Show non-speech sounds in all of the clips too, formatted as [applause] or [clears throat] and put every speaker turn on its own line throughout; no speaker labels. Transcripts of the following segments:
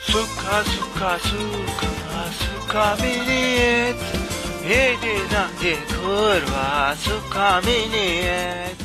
Suka suka suka suka miniyet Yedina de kurva suka miniyet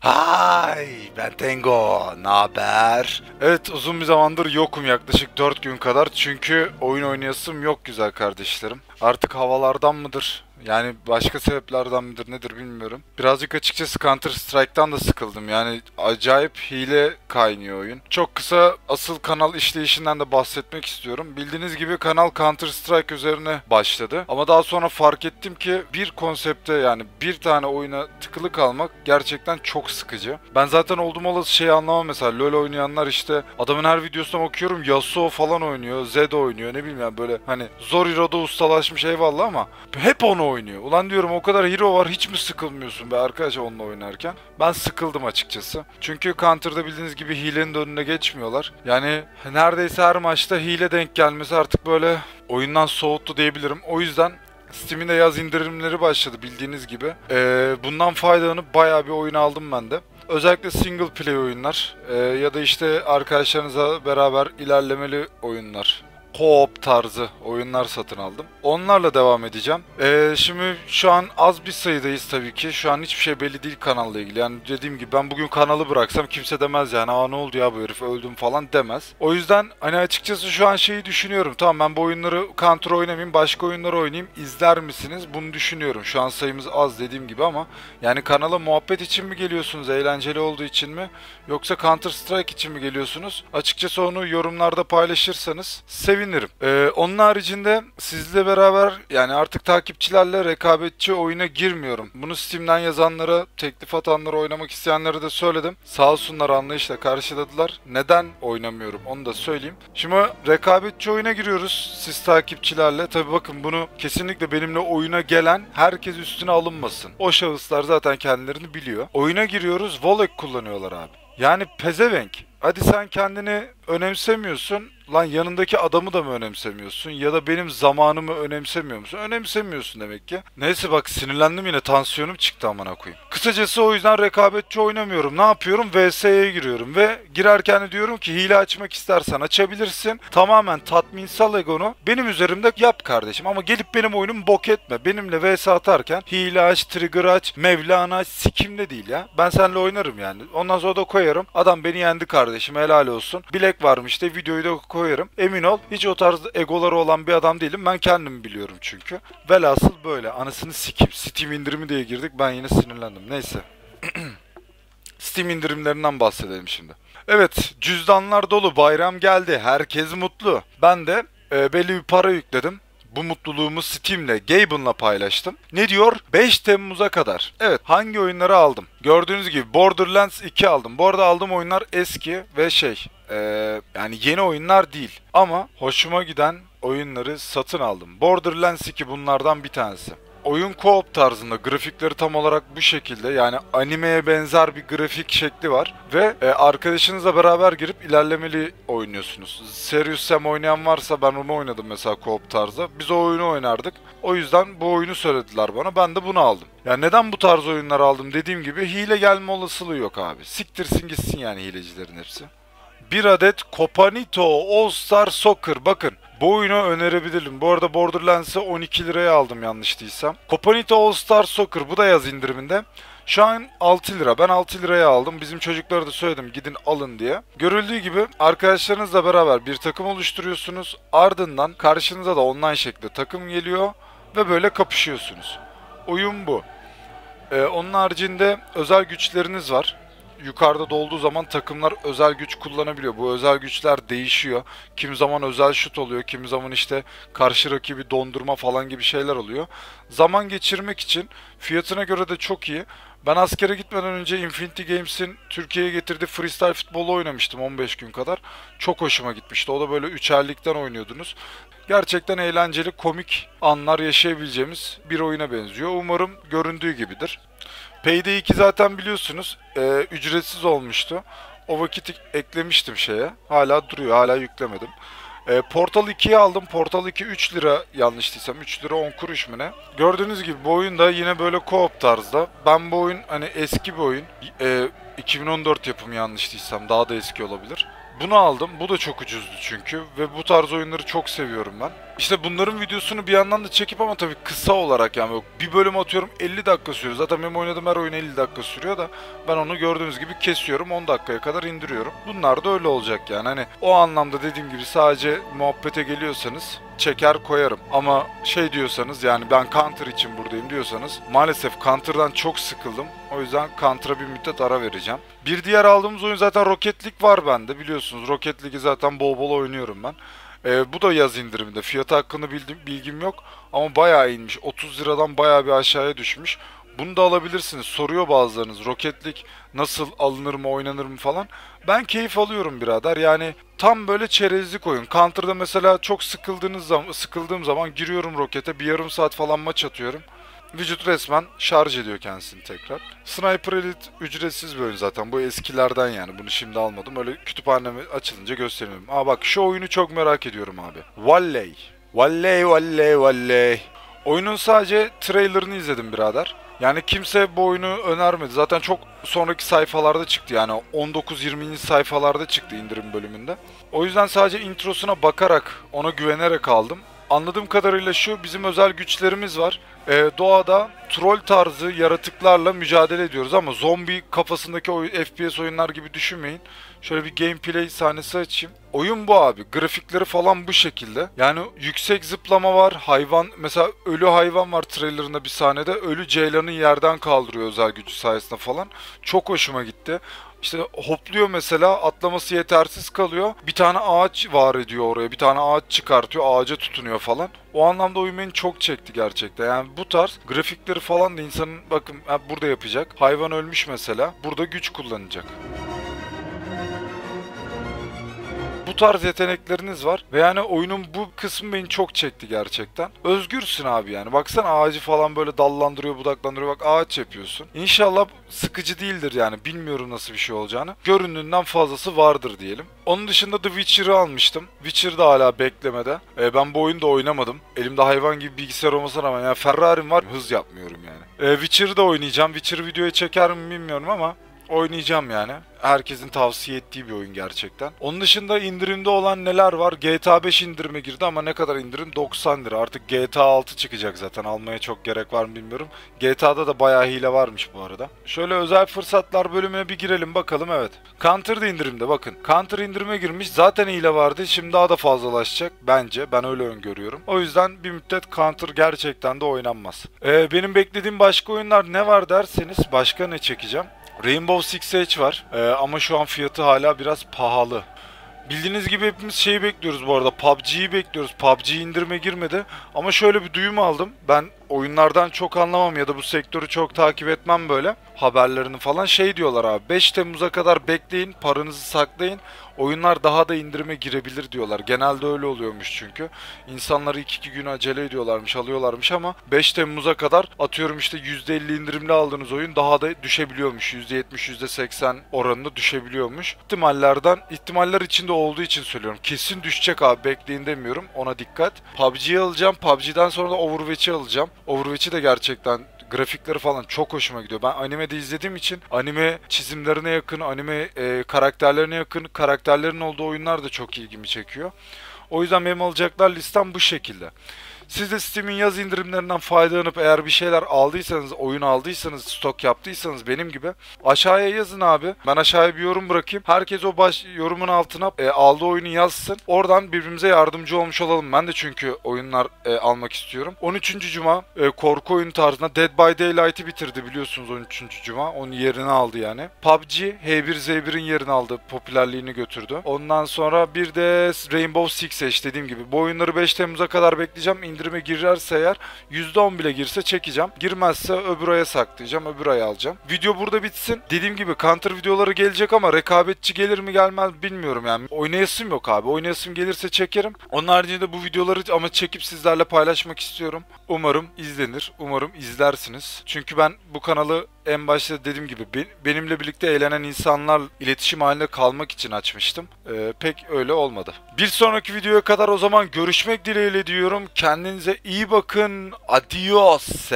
Hay ben Tengo ne haber? Evet uzun bir zamandır yokum yaklaşık 4 gün kadar çünkü oyun oynayasım yok güzel kardeşlerim. Artık havalardan mıdır? Yani başka sebeplerden midir nedir bilmiyorum. Birazcık açıkçası Counter Strike'tan da sıkıldım. Yani acayip hile kaynıyor oyun. Çok kısa asıl kanal işleyişinden de bahsetmek istiyorum. Bildiğiniz gibi kanal Counter Strike üzerine başladı. Ama daha sonra fark ettim ki bir konsepte yani bir tane oyuna tıkılı kalmak gerçekten çok sıkıcı. Ben zaten oldum olası şeyi anlamam mesela. LoL oynayanlar işte adamın her videosuna bakıyorum Yasuo falan oynuyor, Zed oynuyor ne bileyim yani böyle hani zor Hero'da ustalaşmış eyvallah ama hep onu oynuyor. Ulan diyorum o kadar hero var hiç mi sıkılmıyorsun be arkadaş onunla oynarken? Ben sıkıldım açıkçası. Çünkü Counter'da bildiğiniz gibi hilenin önüne geçmiyorlar. Yani neredeyse her maçta hile denk gelmesi artık böyle oyundan soğuttu diyebilirim. O yüzden Steam'in de yaz indirimleri başladı bildiğiniz gibi. Ee, bundan faydalanıp bayağı bir oyun aldım ben de. Özellikle single play oyunlar e, ya da işte arkadaşlarınızla beraber ilerlemeli oyunlar co-op tarzı oyunlar satın aldım. Onlarla devam edeceğim. Ee, şimdi şu an az bir sayıdayız tabii ki. Şu an hiçbir şey belli değil kanalla ilgili. Yani dediğim gibi ben bugün kanalı bıraksam kimse demez yani aa ne oldu ya bu herif öldüm falan demez. O yüzden hani açıkçası şu an şeyi düşünüyorum. Tamam ben bu oyunları counter oynamayayım başka oyunları oynayayım. İzler misiniz? Bunu düşünüyorum. Şu an sayımız az dediğim gibi ama yani kanala muhabbet için mi geliyorsunuz? Eğlenceli olduğu için mi? Yoksa Counter Strike için mi geliyorsunuz? Açıkçası onu yorumlarda paylaşırsanız sevinirim sevinirim. Ee, onun haricinde sizle beraber yani artık takipçilerle rekabetçi oyuna girmiyorum. Bunu Steam'den yazanlara, teklif atanlara, oynamak isteyenlere de söyledim. Sağ olsunlar anlayışla karşıladılar. Neden oynamıyorum onu da söyleyeyim. Şimdi rekabetçi oyuna giriyoruz siz takipçilerle. Tabi bakın bunu kesinlikle benimle oyuna gelen herkes üstüne alınmasın. O şahıslar zaten kendilerini biliyor. Oyuna giriyoruz, Volek kullanıyorlar abi. Yani pezevenk. Hadi sen kendini önemsemiyorsun. Lan yanındaki adamı da mı önemsemiyorsun? Ya da benim zamanımı önemsemiyor musun? Önemsemiyorsun demek ki. Neyse bak sinirlendim yine tansiyonum çıktı amına koyayım. Kısacası o yüzden rekabetçi oynamıyorum. Ne yapıyorum? VS'ye giriyorum ve girerken de diyorum ki hile açmak istersen açabilirsin. Tamamen tatminsal egonu benim üzerimde yap kardeşim ama gelip benim oyunumu bok etme. Benimle VS atarken hile aç, trigger aç, Mevlana aç, sikimde değil ya. Ben seninle oynarım yani. Ondan sonra da koyarım. Adam beni yendi kardeşim helal olsun. Bilek varmış de videoyu da koyarım. Emin ol hiç o tarz egoları olan bir adam değilim. Ben kendim biliyorum çünkü. Velhasıl böyle. Anasını sikip Steam indirimi diye girdik. Ben yine sinirlendim. Neyse. [clears throat] Steam indirimlerinden bahsedelim şimdi. Evet cüzdanlar dolu bayram geldi. Herkes mutlu. Ben de e, belli bir para yükledim. Bu mutluluğumu Steam'le, Gaben'la paylaştım. Ne diyor? 5 Temmuz'a kadar. Evet, hangi oyunları aldım? Gördüğünüz gibi Borderlands 2 aldım. Bu arada aldığım oyunlar eski ve şey, ee, yani yeni oyunlar değil. Ama hoşuma giden oyunları satın aldım. Borderlands 2 bunlardan bir tanesi oyun co-op tarzında grafikleri tam olarak bu şekilde yani animeye benzer bir grafik şekli var ve e, arkadaşınızla beraber girip ilerlemeli oynuyorsunuz. Serious Sam oynayan varsa ben onu oynadım mesela co-op tarzda. Biz o oyunu oynardık. O yüzden bu oyunu söylediler bana. Ben de bunu aldım. Yani neden bu tarz oyunlar aldım dediğim gibi hile gelme olasılığı yok abi. Siktirsin gitsin yani hilecilerin hepsi. Bir adet Copanito All Star Soccer. Bakın bu oyunu önerebilirim. Bu arada Borderlands'ı 12 liraya aldım yanlış değilsem. Copanito All Star Soccer bu da yaz indiriminde. Şu an 6 lira. Ben 6 liraya aldım. Bizim çocuklara da söyledim gidin alın diye. Görüldüğü gibi arkadaşlarınızla beraber bir takım oluşturuyorsunuz. Ardından karşınıza da online şekilde takım geliyor ve böyle kapışıyorsunuz. Oyun bu. Ee, onun haricinde özel güçleriniz var yukarıda dolduğu zaman takımlar özel güç kullanabiliyor. Bu özel güçler değişiyor. Kim zaman özel şut oluyor, kim zaman işte karşı rakibi dondurma falan gibi şeyler oluyor. Zaman geçirmek için fiyatına göre de çok iyi. Ben askere gitmeden önce Infinity Games'in Türkiye'ye getirdiği freestyle futbolu oynamıştım 15 gün kadar. Çok hoşuma gitmişti. O da böyle üçerlikten oynuyordunuz. Gerçekten eğlenceli, komik anlar yaşayabileceğimiz bir oyuna benziyor. Umarım göründüğü gibidir. Payday 2 zaten biliyorsunuz e, ücretsiz olmuştu. O vakit eklemiştim şeye. Hala duruyor. Hala yüklemedim. E, Portal 2'yi aldım. Portal 2 3 lira yanlış değilsem. 3 lira 10 kuruş mu ne? Gördüğünüz gibi bu oyun da yine böyle co-op tarzda. Ben bu oyun hani eski bir oyun. E, 2014 yapımı yanlış değilsem. Daha da eski olabilir. Bunu aldım. Bu da çok ucuzdu çünkü ve bu tarz oyunları çok seviyorum ben. İşte bunların videosunu bir yandan da çekip ama tabii kısa olarak yani bir bölüm atıyorum 50 dakika sürüyor. Zaten benim oynadığım her oyun 50 dakika sürüyor da ben onu gördüğünüz gibi kesiyorum 10 dakikaya kadar indiriyorum. Bunlar da öyle olacak yani hani o anlamda dediğim gibi sadece muhabbete geliyorsanız çeker koyarım. Ama şey diyorsanız yani ben Counter için buradayım diyorsanız maalesef Counter'dan çok sıkıldım. O yüzden Counter'a bir müddet ara vereceğim. Bir diğer aldığımız oyun zaten Rocket League var bende biliyorsunuz. Rocket League'i zaten bol bol oynuyorum ben. Ee, bu da yaz indiriminde. Fiyatı hakkında bildim, bilgim yok ama bayağı inmiş. 30 liradan bayağı bir aşağıya düşmüş. Bunu da alabilirsiniz. Soruyor bazılarınız. Rocket League nasıl alınır mı, oynanır mı falan. Ben keyif alıyorum birader. Yani tam böyle çerezlik oyun. Counter'da mesela çok sıkıldığınız zaman, sıkıldığım zaman giriyorum Rocket'e. Bir yarım saat falan maç atıyorum. Vücut resmen şarj ediyor kendisini tekrar. Sniper Elite ücretsiz bir oyun zaten. Bu eskilerden yani. Bunu şimdi almadım. Öyle kütüphanemi açılınca göstereyim. Aa bak şu oyunu çok merak ediyorum abi. Valley. Valley valley valley. Oyunun sadece trailerını izledim birader. Yani kimse bu oyunu önermedi. Zaten çok sonraki sayfalarda çıktı yani 19-20. sayfalarda çıktı indirim bölümünde. O yüzden sadece introsuna bakarak ona güvenerek aldım. Anladığım kadarıyla şu bizim özel güçlerimiz var. Ee, doğada troll tarzı yaratıklarla mücadele ediyoruz ama zombi kafasındaki oyun, FPS oyunlar gibi düşünmeyin. Şöyle bir gameplay sahnesi açayım. Oyun bu abi. Grafikleri falan bu şekilde. Yani yüksek zıplama var. Hayvan mesela ölü hayvan var trailerında bir sahnede. Ölü ceylanı yerden kaldırıyor özel gücü sayesinde falan. Çok hoşuma gitti. İşte hopluyor mesela atlaması yetersiz kalıyor. Bir tane ağaç var ediyor oraya. Bir tane ağaç çıkartıyor. Ağaca tutunuyor falan. O anlamda oyun beni çok çekti gerçekten. Yani bu tarz grafikleri falan da insanın bakın burada yapacak. Hayvan ölmüş mesela. Burada güç kullanacak. Bu tarz yetenekleriniz var ve yani oyunun bu kısmı beni çok çekti gerçekten. Özgürsün abi yani. Baksana ağacı falan böyle dallandırıyor, budaklandırıyor. Bak ağaç yapıyorsun. İnşallah sıkıcı değildir yani. Bilmiyorum nasıl bir şey olacağını. Göründüğünden fazlası vardır diyelim. Onun dışında The Witcher'ı almıştım. Witcher da hala beklemede. E, ben bu oyunu oynamadım. Elimde hayvan gibi bilgisayar olmasına rağmen yani Ferrari'm var. Hız yapmıyorum yani. E, Witcher'ı da oynayacağım. Witcher videoya çeker mi bilmiyorum ama oynayacağım yani. Herkesin tavsiye ettiği bir oyun gerçekten. Onun dışında indirimde olan neler var? GTA 5 indirime girdi ama ne kadar indirim? 90 lira. Artık GTA 6 çıkacak zaten. Almaya çok gerek var mı bilmiyorum. GTA'da da bayağı hile varmış bu arada. Şöyle özel fırsatlar bölümüne bir girelim bakalım evet. Counter da indirimde bakın. Counter indirime girmiş. Zaten hile vardı. Şimdi daha da fazlalaşacak bence. Ben öyle öngörüyorum. O yüzden bir müddet Counter gerçekten de oynanmaz. Ee, benim beklediğim başka oyunlar ne var derseniz başka ne çekeceğim? Rainbow Six Siege var ee, ama şu an fiyatı hala biraz pahalı. Bildiğiniz gibi hepimiz şeyi bekliyoruz bu arada. PUBG'yi bekliyoruz. PUBG indirime girmedi. Ama şöyle bir duyum aldım. Ben oyunlardan çok anlamam ya da bu sektörü çok takip etmem böyle. Haberlerini falan şey diyorlar abi. 5 Temmuz'a kadar bekleyin, paranızı saklayın. Oyunlar daha da indirime girebilir diyorlar. Genelde öyle oluyormuş çünkü. İnsanları 2-2 gün acele ediyorlarmış, alıyorlarmış ama 5 Temmuz'a kadar atıyorum işte %50 indirimli aldığınız oyun daha da düşebiliyormuş. %70, %80 oranında düşebiliyormuş. İhtimallerden, ihtimaller içinde olduğu için söylüyorum. Kesin düşecek abi bekleyin demiyorum. Ona dikkat. PUBG'yi alacağım. PUBG'den sonra da Overwatch'i alacağım. Overwatch'i de gerçekten grafikleri falan çok hoşuma gidiyor. Ben animede izlediğim için anime çizimlerine yakın, anime e, karakterlerine yakın karakterlerin olduğu oyunlar da çok ilgimi çekiyor. O yüzden benim alacaklar listem bu şekilde. Siz de Steam'in yaz indirimlerinden faydalanıp eğer bir şeyler aldıysanız, oyun aldıysanız, stok yaptıysanız benim gibi aşağıya yazın abi. Ben aşağıya bir yorum bırakayım. Herkes o baş yorumun altına e, aldığı oyunu yazsın. Oradan birbirimize yardımcı olmuş olalım. Ben de çünkü oyunlar e, almak istiyorum. 13. Cuma e, korku oyunu tarzında Dead by Daylight'ı bitirdi biliyorsunuz 13. Cuma. Onun yerini aldı yani. PUBG H1Z1'in yerini aldı. Popülerliğini götürdü. Ondan sonra bir de Rainbow Six Siege dediğim gibi. Bu oyunları 5 Temmuz'a kadar bekleyeceğim indirime girerse eğer %10 bile girse çekeceğim. Girmezse öbür aya saklayacağım, öbür aya alacağım. Video burada bitsin. Dediğim gibi counter videoları gelecek ama rekabetçi gelir mi gelmez bilmiyorum yani. Oynayasım yok abi. Oynayasım gelirse çekerim. Onun haricinde bu videoları ama çekip sizlerle paylaşmak istiyorum. Umarım izlenir. Umarım izlersiniz. Çünkü ben bu kanalı en başta dediğim gibi benimle birlikte eğlenen insanlar iletişim halinde kalmak için açmıştım. Ee, pek öyle olmadı. Bir sonraki videoya kadar o zaman görüşmek dileğiyle diyorum. Kendinize iyi bakın. Adios.